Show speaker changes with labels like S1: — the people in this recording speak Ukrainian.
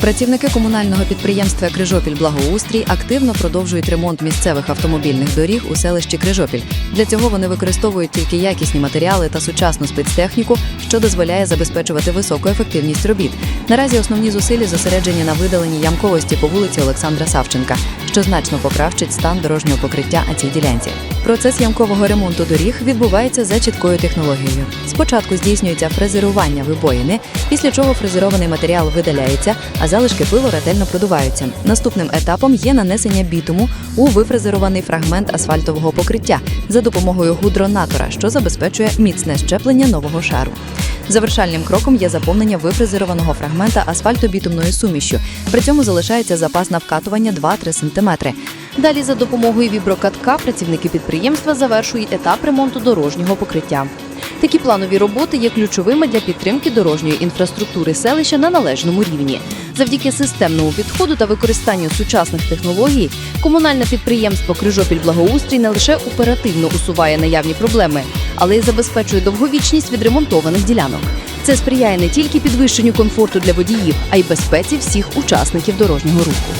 S1: Працівники комунального підприємства Крижопіль Благоустрій активно продовжують ремонт місцевих автомобільних доріг у селищі Крижопіль. Для цього вони використовують тільки якісні матеріали та сучасну спецтехніку, що дозволяє забезпечувати високу ефективність робіт. Наразі основні зусилля зосереджені на видаленні ямковості по вулиці Олександра Савченка, що значно покращить стан дорожнього покриття на цій ділянці. Процес ямкового ремонту доріг відбувається за чіткою технологією. Спочатку здійснюється фрезерування вибоїни, після чого фрезерований матеріал видаляється, а залишки пилу ретельно продуваються. Наступним етапом є нанесення бітуму у вифрезерований фрагмент асфальтового покриття за допомогою гудронатора, що забезпечує міцне щеплення нового шару. Завершальним кроком є заповнення вифрезерованого фрагмента асфальтобітумною сумішю. При цьому залишається запас на вкатування 2-3 см.
S2: Далі за допомогою віброкатка працівники підприємства завершують етап ремонту дорожнього покриття. Такі планові роботи є ключовими для підтримки дорожньої інфраструктури селища на належному рівні. Завдяки системному підходу та використанню сучасних технологій комунальне підприємство Крижопіль Благоустрій не лише оперативно усуває наявні проблеми, але й забезпечує довговічність відремонтованих ділянок. Це сприяє не тільки підвищенню комфорту для водіїв, а й безпеці всіх учасників дорожнього руху.